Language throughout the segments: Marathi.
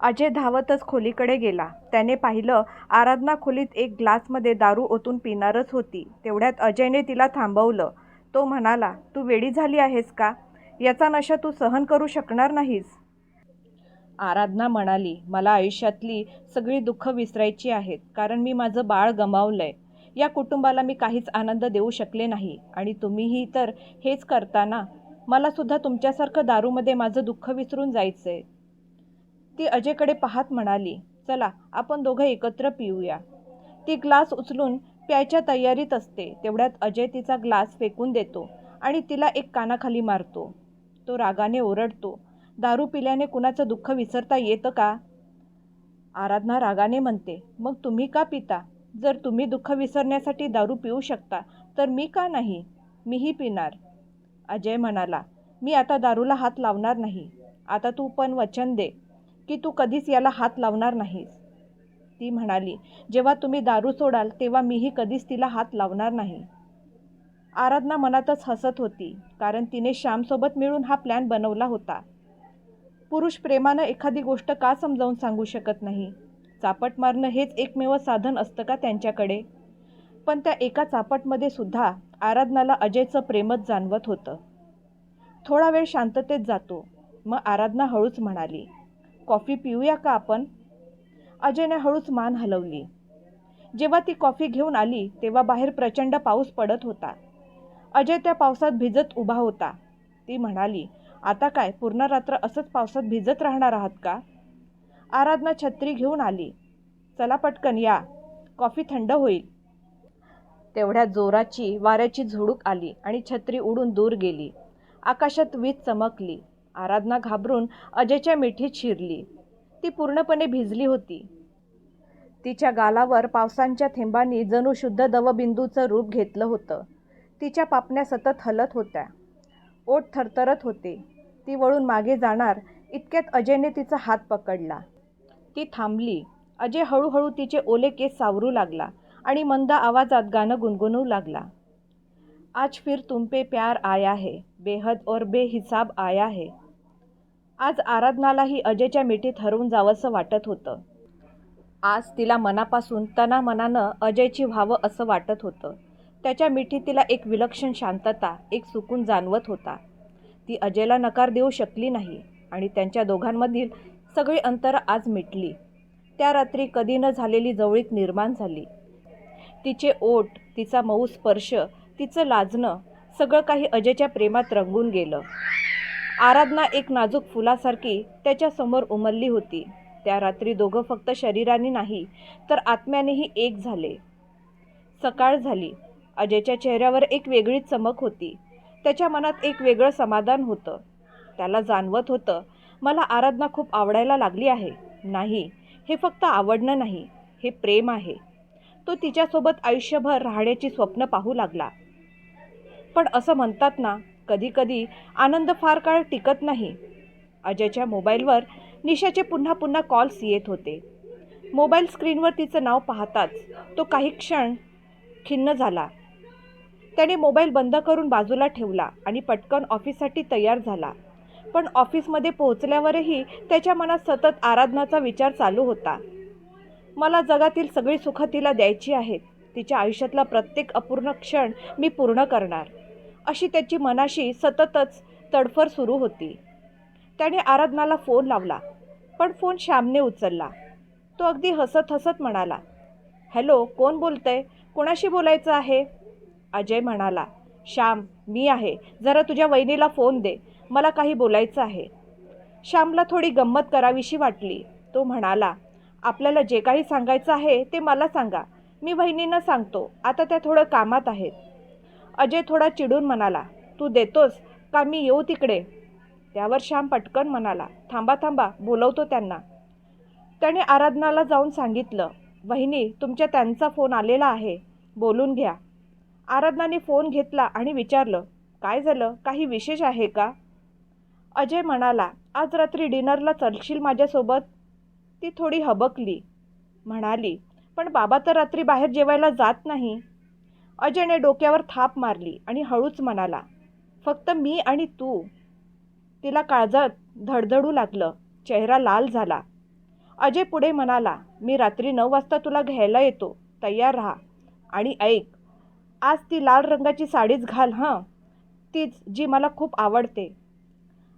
अजय धावतच खोलीकडे गेला. त्याने पाहिलं आराधना खोलीत एक ग्लासमध्ये दारू ओतून पिणारच होती. तेवढ्यात अजयने तिला थांबवलं. तो म्हणाला, तू वेडी झाली आहेस का? याचा नशा तू सहन करू शकणार नाहीस. आराधना म्हणाली, मला आयुष्यातली सगळी दुःखं विसरायची आहेत. कारण मी माझं बाळ गमावलंय. या कुटुंबाला मी काहीच आनंद देऊ शकले नाही. आणि तुम्हीही तर हेच करताना मलासुद्धा तुमच्यासारखं दारूमध्ये माझं दुःख विसरून जायचं आहे ती अजयकडे पाहत म्हणाली, चला आपण दोघं एकत्र पिऊया. ती ग्लास उचलून प्यायच्या तयारीत असते. तेवढ्यात अजय तिचा ग्लास फेकून देतो आणि तिला एक कानाखाली मारतो. तो रागाने ओरडतो, दारू पिल्याने कुणाचं दुःख विसरता येतं का? आराधना रागाने म्हणते, मग तुम्ही का पिता? जर तुम्ही दुःख विसरण्यासाठी दारू पिऊ शकता तर मी का नाही? मीही पिणार. अजय म्हणाला, मी आता दारूला हात लावणार नाही. आता तू पण वचन दे की तू कधीच याला हात लावणार नाहीस. ती म्हणाली, जेव्हा तुम्ही दारू सोडाल तेव्हा मीही कधीच तिला हात लावणार नाही. आराधना मनातच हसत होती. कारण तिने श्यामसोबत मिळून हा प्लॅन बनवला होता. पुरुष प्रेमानं एखादी गोष्ट का समजावून सांगू शकत नाही? चापट मारणं हेच एकमेव साधन असतं का त्यांच्याकडे? पण त्या एका चापटमध्ये सुद्धा आराधनाला अजयचं प्रेमच जाणवत होतं. थोडा वेळ शांततेत जातो. मग आराधना हळूच म्हणाली, कॉफी पिऊया का आपण? अजयने हळूच मान हलवली. जेव्हा ती कॉफी घेऊन आली तेव्हा बाहेर प्रचंड पाऊस पडत होता. अजय त्या पावसात भिजत उभा होता. ती म्हणाली, आता काय पूर्ण रात्र असंच पावसात भिजत राहणार आहात का? आराधना छत्री घेऊन आली. चला पटकन या, कॉफी थंड होईल. तेवढ्या जोराची वाऱ्याची झुडूक आली आणि छत्री उडून दूर गेली. आकाशात वीज चमकली. आराधना घाबरून अजयच्या मिठीत शिरली. ती पूर्णपणे भिजली होती. तिच्या गालावर पावसांच्या थेंबांनी जणू शुद्ध दवबिंदूचं रूप घेतलं होतं. तिच्या पापण्या सतत हलत होत्या. ओठ थरथरत होते. ती वळून मागे जाणार इतक्यात अजयने तिचा हात पकडला. ती थांबली. अजय हळूहळू तिचे ओले केस सावरू लागला आणि मंद आवाजात गाणं गुणगुणू लागला. आज फिर तुम पे प्यार आया है, बेहद और बेहिसाब आया है. आज आराधनालाही अजयच्या मिठीत हरवून जावंसं वाटत होतं. आज तिला मनापासून तनामनानं अजयची व्हावं असं वाटत होतं. त्याच्या मिठीत तिला एक विलक्षण शांतता, एक सुकून जाणवत होता. ती अजयला नकार देऊ शकली नाही आणि त्यांच्या दोघांमधील सगळी अंतरं आज मिटली. त्या रात्री कधी न झालेली जवळीक निर्माण झाली. तिचे ओठ, तिचा मऊ स्पर्श, तिचं लाजणं सगळं काही अजयच्या प्रेमात रंगून गेलं. आराधना एक नाजूक फुलासारखी त्याच्यासमोर उमलली होती. त्या रात्री दोघं फक्त शरीराने नाही तर आत्म्यानेही एक झाले. सकाळ झाली. अजयच्या चेहऱ्यावर एक वेगळीच चमक होती. त्याच्या मनात एक वेगळं समाधान होतं. त्याला जाणवत होतं, मला आराधना खूप आवडायला लागली आहे. नाही, हे फक्त आवडणं नाही, हे प्रेम आहे. तो तिच्यासोबत आयुष्यभर राहण्याची स्वप्न पाहू लागला. पण असं म्हणतात ना, कधीकधी आनंद फार काळ टिकत नाही. अजयच्या मोबाईलवर निशाचे पुन्हा पुन्हा कॉल्स येत होते. मोबाईल स्क्रीनवर तिचं नाव पाहताच तो काही क्षण खिन्न झाला. त्याने मोबाईल बंद करून बाजूला ठेवला आणि पटकन ऑफिससाठी तयार झाला. पण ऑफिसमध्ये पोहोचल्यावरही त्याच्या मनात सतत आराधनाचा विचार चालू होता. मला जगातील सगळी सुखं तिला द्यायची आहेत. तिच्या आयुष्यातला प्रत्येक अपूर्ण क्षण मी पूर्ण करणार, अशी त्याची मनाशी सततच तडफड सुरू होती. त्याने आराधनाला फोन लावला. पण फोन श्यामने उचलला. तो अगदी हसत हसत म्हणाला, हॅलो, कोण बोलतंय? कुणाशी बोलायचं आहे? अजय म्हणाला, श्याम, मी आहे. जरा तुझ्या वहिनीला फोन दे. मला काही बोलायचं आहे. श्यामला थोडी गंमत करावीशी वाटली. तो म्हणाला, आपल्याला जे काही सांगायचं आहे ते मला सांगा. मी वहिनींना सांगतो. आता त्या थोडं कामात आहेत. अजय थोडा चिडून म्हणाला, तू देतोस का मी येऊ तिकडे? त्यावर श्याम पटकन म्हणाला, थांबा थांबा, बोलवतो त्यांना. त्याने आराधनाला जाऊन सांगितलं, वहिनी, तुमच्या त्यांचा फोन आलेला आहे. बोलून घ्या. आराधनाने फोन घेतला आणि विचारलं, काय झालं? काही विशेष आहे का? अजय म्हणाला, आज रात्री डिनरला चलशील माझ्यासोबत? ती थोडी हबकली. म्हणाली, पण बाबा तर रात्री बाहेर जेवायला जात नाही. अजयने डोक्यावर थाप मारली आणि हळूच म्हणाला, फक्त मी आणि तू. तिला काळजात धडधडू लागलं. चेहरा लाल झाला. अजय पुढे म्हणाला मी रात्री नऊ वाजता तुला घ्यायला येतो तयार राहा आणि ऐक आज ती लाल रंगाची साडीच घाल हां तीच जी मला खूप आवडते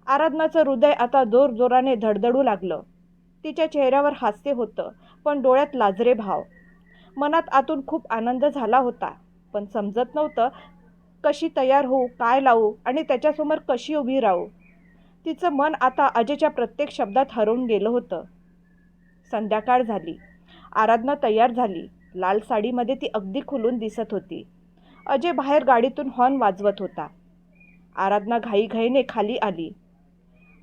आराधनाचं हृदय आता जोरजोराने धडधडू लागलं तिच्या चेहऱ्यावर हास्य होतं पण डोळ्यात लाजरे भाव मनात आतून खूप आनंद झाला होता पण समजत नव्हतं कशी तयार होऊ काय लावू आणि त्याच्यासमोर कशी उभी राहू. तिचं मन आता अजयच्या प्रत्येक शब्दात हरवून गेलं होतं. संध्याकाळ झाली. आराधना तयार झाली. लाल साडीमध्ये ती अगदी खुलून दिसत होती. अजय बाहेर गाडीतून हॉर्न वाजवत होता. आराधना घाईघाईने खाली आली.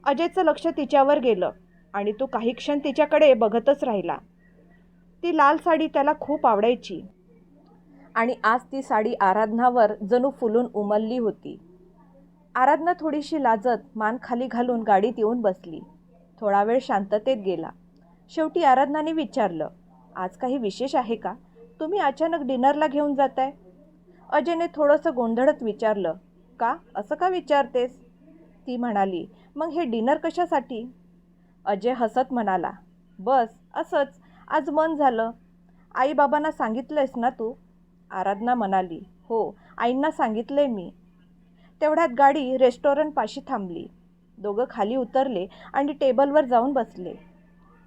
अजयचं लक्ष तिच्यावर गेलं आणि तो काही क्षण तिच्याकडे बघतच राहिला. ती लाल साडी त्याला खूप आवडायची. आणि आज ती साडी आराधनावर जणू फुलून उमलली होती. आराधना थोडीशी लाजत मान खाली घालून गाडीत येऊन बसली. थोडा वेळ शांततेत गेला. शेवटी आराधनाने विचारलं आज काही विशेष आहे का? तुम्ही अचानक डिनरला घेऊन जाताय? अजयने थोडंसं गोंधळत विचारलं का? असं का विचारतेस? ती म्हणाली मग हे डिनर कशासाठी? अजय हसत म्हणाला बस असंच. आज मन झालं. आईबाबांना सांगितलंयस ना तू? आराधना म्हणाली हो आईंना सांगितले मी. तेवढ्यात गाडी रेस्टॉरंटपाशी थांबली. दोघं खाली उतरले आणि टेबलवर जाऊन बसले.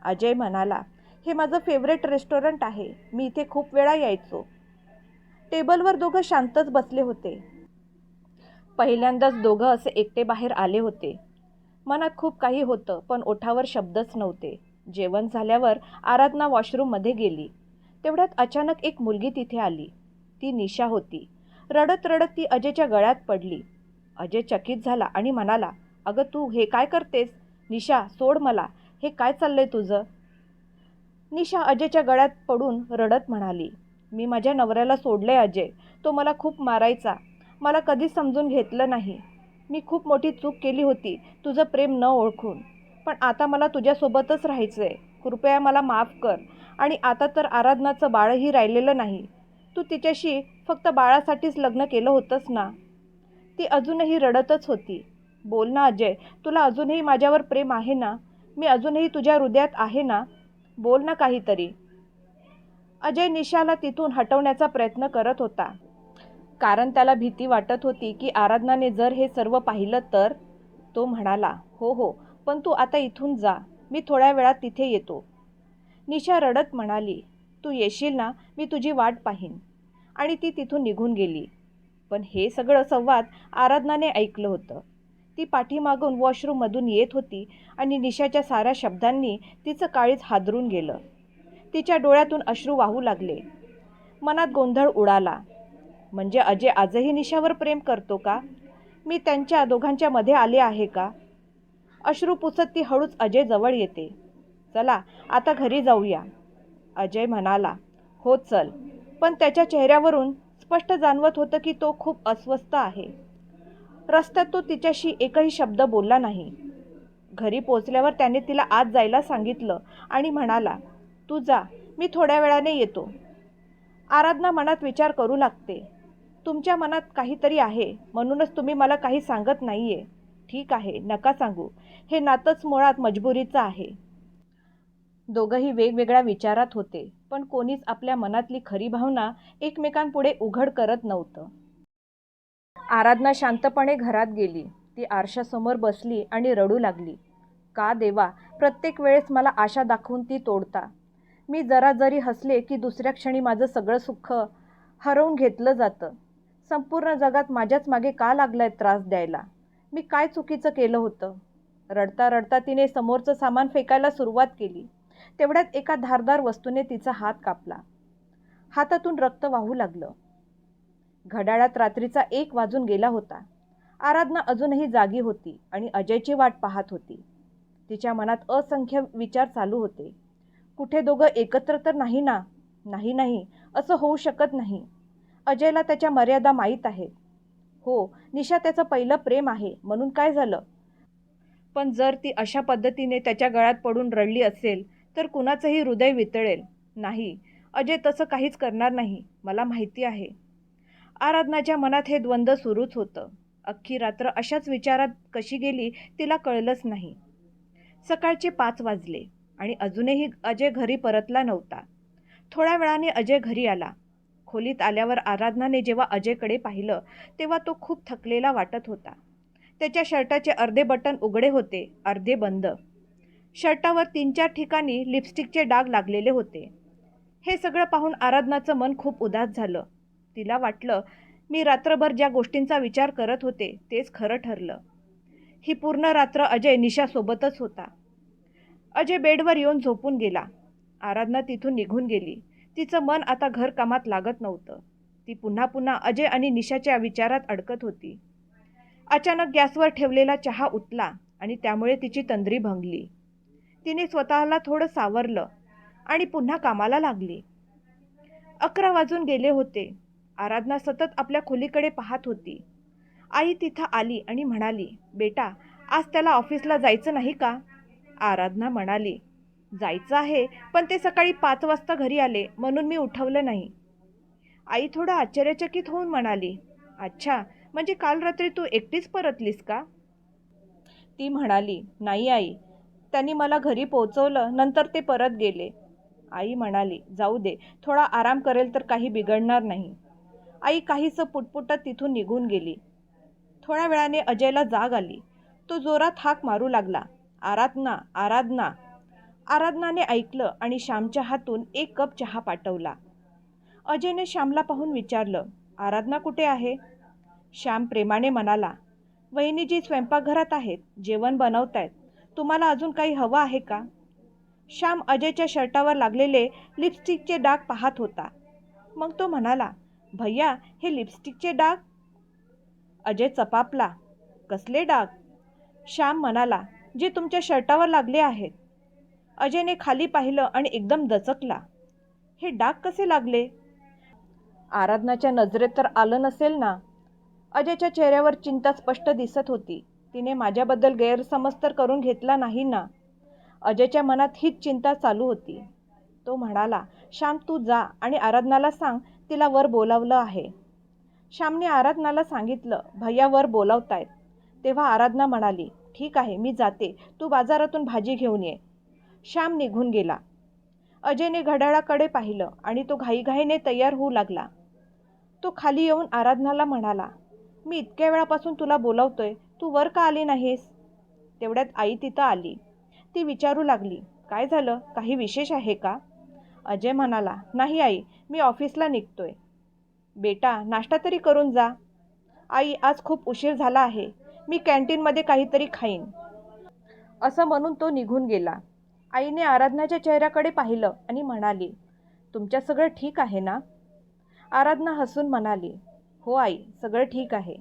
अजय म्हणाला हे माझं फेवरेट रेस्टॉरंट आहे. मी इथे खूप वेळा यायचो. टेबलवर दोघं शांतच बसले होते. पहिल्यांदाच दोघं असे एकटे बाहेर आले होते. मनात खूप काही होतं पण ओठावर शब्दच नव्हते. जेवण झाल्यावर आराधना वॉशरूममध्ये गेली. तेवढ्यात अचानक एक मुलगी तिथे आली. ती निशा होती. रडत रडत ती अजयच्या गळ्यात पडली. अजय चकित झाला आणि म्हणाला अगं तू हे काय करतेस? निशा सोड मला. हे काय चाललंय तुझं? निशा अजयच्या गळ्यात पडून रडत म्हणाली मी माझ्या नवऱ्याला सोडले अजय. तो मला खूप मारायचा. मला कधीच समजून घेतलं नाही. मी खूप मोठी चूक केली होती तुझं प्रेम न ओळखून. पण आता मला तुझ्यासोबतच राहायचं आहे कृपया मला माफ कर. आणि आता तर आराधनाचं बाळही राहिलेलं नाही. तू तिच्याशी फक्त बाळासाठीच लग्न केलं होतंस ना? ती अजूनही रडतच होती. बोल ना अजय तुला अजूनही माझ्यावर प्रेम आहे ना? मी अजूनही तुझ्या हृदयात आहे ना? बोल ना काहीतरी. अजय निशाला तिथून हटवण्याचा प्रयत्न करत होता. कारण त्याला भीती वाटत होती की आराधनाने जर हे सर्व पाहिलं तर? तो म्हणाला हो हो पण तू आता इथून जा. मी थोड्या वेळात तिथे येतो. निशा रडत म्हणाली तू येशील ना? मी तुझी वाट पाहीन. आणि ती तिथून निघून गेली. पण हे सगळं संवाद आराधनाने ऐकलं होतं. ती पाठीमागून वॉशरूममधून येत होती आणि निशाच्या साऱ्या शब्दांनी तिचं काळीज हादरून गेलं. तिच्या डोळ्यातून अश्रू वाहू लागले. मनात गोंधळ उडाला. म्हणजे अजय आजही निशावर प्रेम करतो का? मी त्यांच्या दोघांच्या मध्ये आले आहे का? अश्रू पुसत ती हळूच अजय जवळ येते. चला आता घरी जाऊया. अजय म्हणाला हो चल. पण त्याच्या चेहऱ्यावरून स्पष्ट जाणवत होतं की तो खूप अस्वस्थ आहे. रस्त्यात तो तिच्याशी एकही शब्द बोलला नाही. घरी पोचल्यावर त्याने तिला आत जायला सांगितलं आणि म्हणाला तू जा मी थोड्या वेळाने येतो. आराधना मनात विचार करू लागते. तुमच्या मनात काहीतरी आहे म्हणूनच तुम्ही मला काही सांगत नाही आहे ठीक आहे नका सांगू. हे नातंच मुळात मजबुरीचं आहे. दोघंही वेगवेगळ्या विचारात होते पण कोणीच आपल्या मनातली खरी भावना एकमेकांपुढे उघड करत नव्हतं. आराधना शांतपणे घरात गेली. ती आरशासमोर बसली आणि रडू लागली. का देवा प्रत्येक वेळेस मला आशा दाखवून ती तोडता. मी जरा जरी हसले की दुसऱ्या क्षणी माझं सगळं सुख हरवून घेतलं जातं. संपूर्ण जगात माझ्याच मागे का लागलाय त्रास द्यायला? मी काय चुकीचं केलं होतं? रडता रडता तिने समोरचं सामान फेकायला सुरुवात केली. तेवढ्यात एका धारदार वस्तूने तिचा हात कापला. हातातून रक्त वाहू लागलं. घड्याळात रात्रीचा एक वाजून गेला होता. आराधना अजूनही जागी होती आणि अजयची वाट पाहत होती. तिच्या मनात असंख्य विचार चालू होते. कुठे दोघं एकत्र तर नाही ना? नाही नाही असं होऊ शकत नाही. अजयला त्याच्या मर्यादा माहीत आहेत. हो निशा त्याचं पहिलं प्रेम आहे म्हणून काय झालं? पण जर ती अशा पद्धतीने त्याच्या गळ्यात पडून रडली असेल तर कुणाचंही हृदय वितळेल. नाही. अजय तसं काहीच करणार नाही. मला माहिती आहे. आराधनाच्या मनात हे द्वंद्व सुरूच होतं. अख्खी रात्र अशाच विचारात कशी गेली तिला कळलंच नाही. सकाळचे पाच वाजले आणि अजूनही अजय घरी परतला नव्हता. थोड्या वेळाने अजय घरी आला. खोलीत आल्यावर आराधनाने जेव्हा अजयकडे पाहिलं तेव्हा तो खूप थकलेला वाटत होता. त्याच्या शर्टाचे अर्धे बटन उघडे होते अर्धे बंद. शर्टावर तीन चार ठिकाणी लिपस्टिकचे डाग लागलेले होते. हे सगळं पाहून आराधनाचं मन खूप उदास झालं. तिला वाटलं मी रात्रभर ज्या गोष्टींचा विचार करत होते तेच खरं ठरलं. ही पूर्ण रात्र अजय निशासोबतच होता. अजय बेडवर येऊन झोपून गेला. आराधना तिथून निघून गेली. तिचं मन आता घरकामात लागत नव्हतं. ती पुन्हा पुन्हा अजय आणि निशाच्या विचारात अडकत होती. अचानक गॅसवर ठेवलेला चहा उतला आणि त्यामुळे तिची तंद्री भंगली. तिने स्वतःला थोडं सावरलं आणि पुन्हा कामाला लागली. अकरा वाजून गेले होते. आराधना सतत आपल्या खोलीकडे पाहत होती. आई तिथं आली आणि म्हणाली बेटा आज त्याला ऑफिसला जायचं नाही का? आराधना म्हणाली जायचं आहे पण ते सकाळी पाच वाजता घरी आले म्हणून मी उठवलं नाही. आई थोडं आश्चर्यचकित होऊन म्हणाली अच्छा म्हणजे काल रात्री तू एकटीच परतलीस का? ती म्हणाली नाही आई त्यांनी मला घरी पोहोचवलं नंतर ते परत गेले. आई म्हणाली जाऊ दे थोडा आराम करेल तर काही बिघडणार नाही. आई काहीसं पुटपुटत तिथून निघून गेली. थोड्या वेळाने अजयला जाग आली. तो जोरात हाक मारू लागला. आराधना आराधना. आराधनाने ऐकलं आणि श्यामच्या हातून एक कप चहा पाठवला. अजयने श्यामला पाहून विचारलं आराधना कुठे आहे? श्याम प्रेमाने म्हणाला वहिनी जी स्वयंपाकघरात आहेत जेवण बनवतायत. तुम्हाला अजून काही हवं आहे का? श्याम अजयच्या शर्टावर लागलेले लिपस्टिकचे डाग पाहत होता. मग तो म्हणाला भैया हे लिपस्टिकचे डाग? अजय चपापला कसले डाग? श्याम म्हणाला जे तुमच्या शर्टावर लागले आहेत. अजयने खाली पाहिलं आणि एकदम दचकला हे डाग कसे लागले? आराधनाच्या नजरेत तर आलं नसेल ना? अजयच्या चेहऱ्यावर चिंता स्पष्ट दिसत होती. तिने माझ्याबद्दल गैरसमज तर करून घेतला नाही ना. अजयच्या मनात हीच चिंता चालू होती. तो म्हणाला श्याम तू जा आणि आराधनाला सांग तिला वर बोलावलं आहे. श्यामने आराधनाला सांगितलं भैया वर बोलावतायत. तेव्हा आराधना म्हणाली ठीक आहे मी जाते. तू बाजारातून भाजी घेऊन ये. श्याम निघून गेला. अजयने घड्याळाकडे पाहिलं आणि तो घाईघाईने तयार होऊ लागला. तो खाली येऊन आराधनाला म्हणाला मी इतक्या वेळापासून तुला बोलावतोय तू वर का आली नाहीस? तेवढ्यात आई तिथं आली. ती विचारू लागली काय झालं? काही विशेष आहे का? अजय म्हणाला नाही आई मी ऑफिसला निघतोय. बेटा नाश्ता तरी करून जा. आई आज खूप उशीर झाला आहे. मी कॅन्टीनमध्ये काहीतरी खाईन. असं म्हणून तो निघून गेला. आईने आराधनाच्या चेहऱ्याकडे पाहिलं आणि म्हणाली तुमच्या सगळं ठीक आहे ना? आराधना हसून म्हणाली हो आई सगळं ठीक आहे.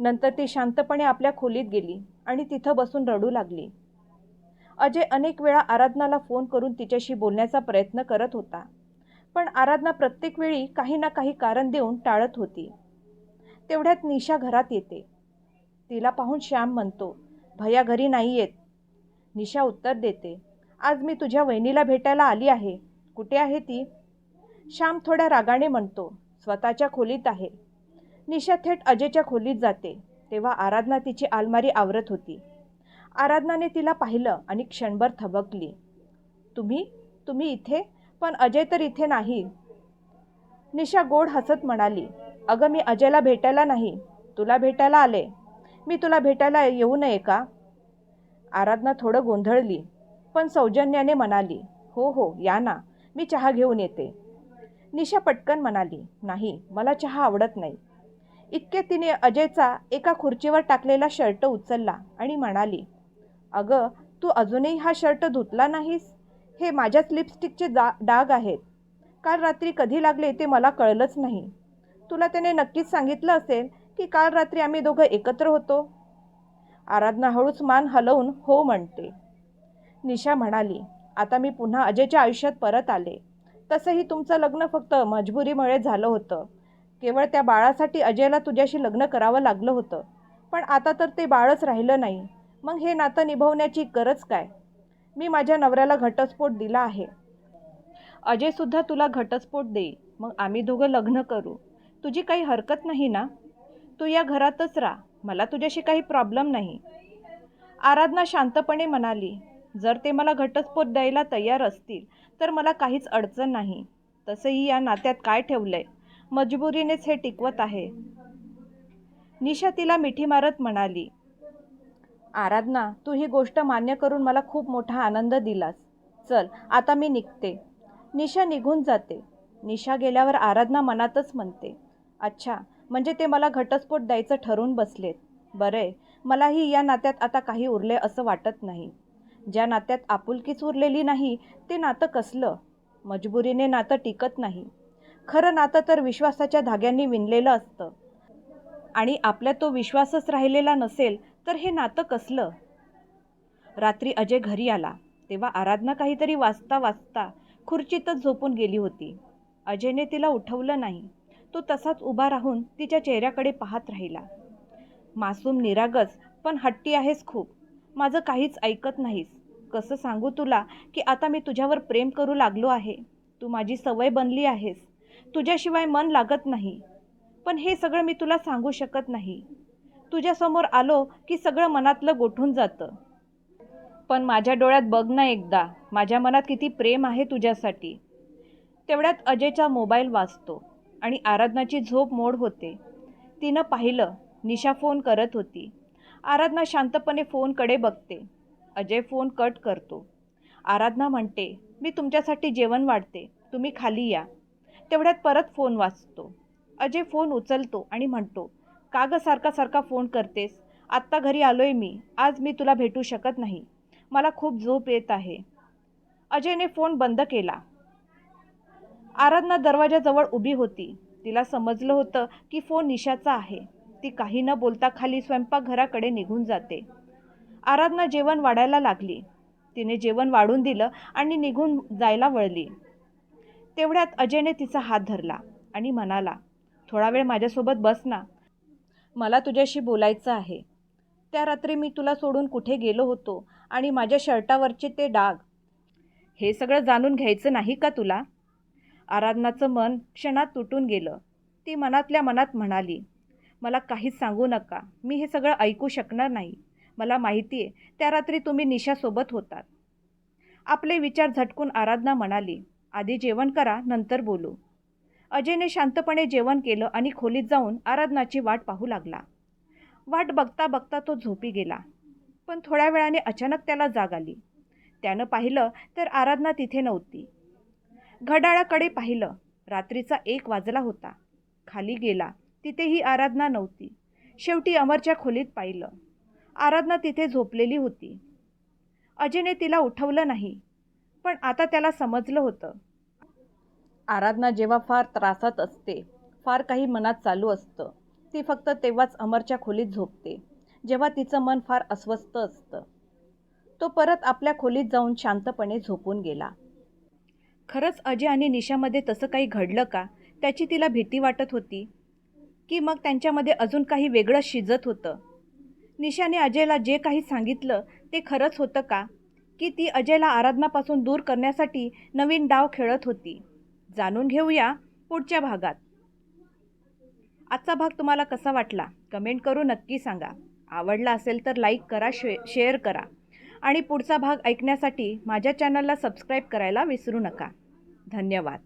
नंतर ती शांतपणे आपल्या खोलीत गेली आणि तिथं बसून रडू लागली. अजय अनेक वेळा आराधनाला फोन करून तिच्याशी बोलण्याचा प्रयत्न करत होता. पण आराधना प्रत्येक वेळी काही ना काही कारण देऊन टाळत होती. तेवढ्यात निशा घरात येते. तिला पाहून श्याम म्हणतो भया घरी नाही येत. निशा उत्तर देते आज मी तुझ्या वहिनीला भेटायला आली आहे. कुठे आहे ती? श्याम थोड्या रागाने म्हणतो स्वतःच्या खोलीत आहे. निशा थेट अजयच्या खोलीत जाते. तेव्हा आराधना तिची आलमारी आवरत होती. आराधनाने तिला पाहिलं आणि क्षणभर थबकली. तुम्ही? तुम्ही इथे? पण अजय तर इथे नाही. निशा गोड हसत म्हणाली अगं मी अजयला भेटायला नाही. तुला भेटायला आले. मी तुला भेटायला येऊ नये का? आराधना थोडं गोंधळली पण सौजन्याने म्हणाली हो हो या ना. मी चहा घेऊन येते. निशा पटकन म्हणाली नाही मला चहा आवडत नाही. इतके तिने अजयचा एका खुर्चीवर टाकलेला शर्ट उचलला आणि म्हणाली अगं तू अजूनही हा शर्ट धुतला नाहीस? हे माझ्याच लिपस्टिकचे जा डाग आहेत. काल रात्री कधी लागले ते मला कळलंच नाही. तुला त्याने नक्कीच सांगितलं असेल की काल रात्री आम्ही दोघं एकत्र होतो आराधना हळूच मान हलवून हो म्हणते. निशा म्हणाली आता मी पुन्हा अजयच्या आयुष्यात परत आले. तसंही तुमचं लग्न फक्त मजबुरीमुळे झालं होतं. केवळ त्या बाळासाठी अजयला तुझ्याशी लग्न करावं लागलं होतं. पण आता तर ते बाळच राहिलं नाही. मग हे नातं निभवण्याची गरज काय? मी माझ्या नवऱ्याला घटस्फोट दिला आहे. अजयसुद्धा तुला घटस्फोट देईल. मग आम्ही दोघं लग्न करू. तुझी काही हरकत नाही ना? तू या घरातच राहा. मला तुझ्याशी काही प्रॉब्लेम नाही. आराधना शांतपणे म्हणाली जर ते मला घटस्फोट द्यायला तयार असतील तर मला काहीच अडचण नाही. तसंही या नात्यात काय ठेवलं आहे मजबुरीनेच हे टिकवत आहे. निशा तिला मिठी मारत म्हणाली आराधना तू ही गोष्ट मान्य करून मला खूप मोठा आनंद दिलास. चल आता मी निघते. निशा निघून जाते. निशा गेल्यावर आराधना मनातच म्हणते अच्छा म्हणजे ते मला घटस्फोट द्यायचं ठरून बसलेत. बरे मलाही या नात्यात आता काही उरले असं वाटत नाही. ज्या नात्यात आपुलकीच उरलेली नाही ते नातं कसलं? मजबुरीने नातं टिकत नाही. खरं नातं तर विश्वासाच्या धाग्यांनी विणलेलं असतं. आणि आपल्या तो विश्वासच राहिलेला नसेल तर हे नातं कसलं? रात्री अजय घरी आला. तेव्हा आराधना काहीतरी वाचता वाचता खुर्चीतच झोपून गेली होती. अजयने तिला उठवलं नाही. तो तसाच उभा राहून तिच्या चेहऱ्याकडे पाहत राहिला. मासूम निरागस पण हट्टी आहेस खूप. माझं काहीच ऐकत नाहीस. कसं सांगू तुला की आता मी तुझ्यावर प्रेम करू लागलो आहे. तू माझी सवय बनली आहेस. तुझ्याशिवाय मन लागत नाही. पण हे सगळं मी तुला सांगू शकत नाही. तुझ्यासमोर आलो की सगळं मनातलं गोठून जातं. पण माझ्या डोळ्यात बघ ना एकदा माझ्या मनात किती प्रेम आहे तुझ्यासाठी. तेवढ्यात अजयचा मोबाईल वाजतो आणि आराधनाची झोप मोड होते. तिनं पाहिलं निशा फोन करत होती. आराधना शांतपणे फोनकडे बघते. अजय फोन कट करतो. आराधना म्हणते मी तुमच्यासाठी जेवण वाढते. तुम्ही खाली या. तेवढ्यात परत फोन वाचतो. अजय फोन उचलतो आणि म्हणतो का गं सारखा सारखा फोन करतेस. आत्ता घरी आलोय मी. आज मी तुला भेटू शकत नाही. मला खूप झोप येत आहे. अजयने फोन बंद केला. आराधना दरवाजाजवळ उभी होती. तिला समजलं होतं की फोन निशाचा आहे. ती काही न बोलता खाली स्वयंपाकघराकडे निघून जाते. आराधना जेवण वाढायला लागली. तिने जेवण वाढून दिलं आणि निघून जायला वळली. तेवढ्यात अजयने तिचा हात धरला आणि म्हणाला थोडा वेळ माझ्यासोबत बस ना. मला तुझ्याशी बोलायचं आहे. त्या रात्री मी तुला सोडून कुठे गेलो होतो आणि माझ्या शर्टावरचे ते डाग. हे सगळं जाणून घ्यायचं नाही का तुला? आराधनाचं मन क्षणात तुटून गेलं. ती मनातल्या मनात म्हणाली मला काहीच सांगू नका. मी हे सगळं ऐकू शकणार नाही. मला माहिती आहे त्या रात्री तुम्ही निशासोबत होतात. आपले विचार झटकून आराधना म्हणाली आधी जेवण करा नंतर बोलू. अजयने शांतपणे जेवण केलं आणि खोलीत जाऊन आराधनाची वाट पाहू लागला. वाट बघता बघता तो झोपी गेला. पण थोड्या वेळाने अचानक त्याला जाग आली. त्यानं पाहिलं तर आराधना तिथे नव्हती. घड्याळाकडे पाहिलं. रात्रीचा एक वाजला होता. खाली गेला. तिथेही आराधना नव्हती. शेवटी अमरच्या खोलीत पाहिलं. आराधना तिथे झोपलेली होती. अजयने तिला उठवलं नाही. पण आता त्याला समजलं होतं. आराधना जेव्हा फार त्रासात असते फार काही मनात चालू असतं ती फक्त तेव्हाच अमरच्या खोलीत झोपते जेव्हा तिचं मन फार अस्वस्थ असतं. तो परत आपल्या खोलीत जाऊन शांतपणे झोपून गेला. खरंच अजय आणि निशामध्ये तसं काही घडलं का? त्याची तिला भीती वाटत होती. की मग त्यांच्यामध्ये अजून काही वेगळं शिजत होतं? निशाने अजयला जे काही सांगितलं ते खरंच होतं का? की ती अजयला आराधनापासून दूर करण्यासाठी नवीन डाव खेळत होती. जाणून घेऊया पुढच्या भागात. आजचा भाग तुम्हाला कसा वाटला? कमेंट करून नक्की सांगा. आवडला असेल तर लाईक करा शे शेअर करा. आणि पुढचा भाग ऐकण्यासाठी माझ्या चॅनलला सबस्क्राईब करायला विसरू नका. धन्यवाद.